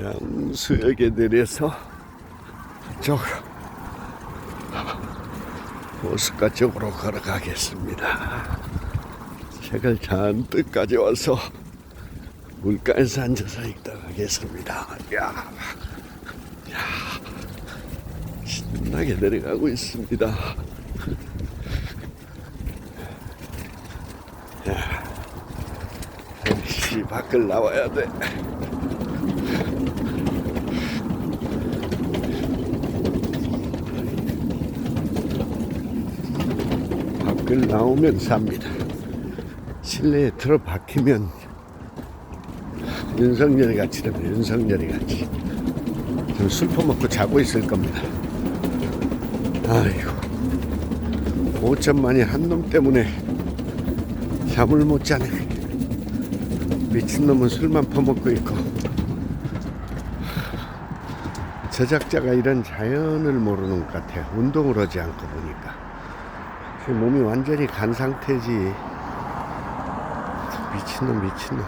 양수역에 내려서 저쪽으로 호숫가 쪽으로 걸어가겠습니다. 책을 잔뜩 가져와서 물가에서 앉아서 읽다 가겠습니다. 야, 야, 신나게 내려가고 있습니다. 야, 역시 밖을 나와야 돼. 밖을 나오면 삽니다. 실내에 들어박히면 윤석열이 같이 됩니다. 윤석열이 같이. 지금 술 퍼 먹고 자고 있을 겁니다. 아이고. 5천만이 한 놈 때문에 잠을 못 자네. 미친놈은 술만 퍼먹고 있고. 제작자가 이런 자연을 모르는 것 같아요. 운동을 하지 않고 보니까. 몸이 완전히 간 상태지. 미친놈, 미친놈.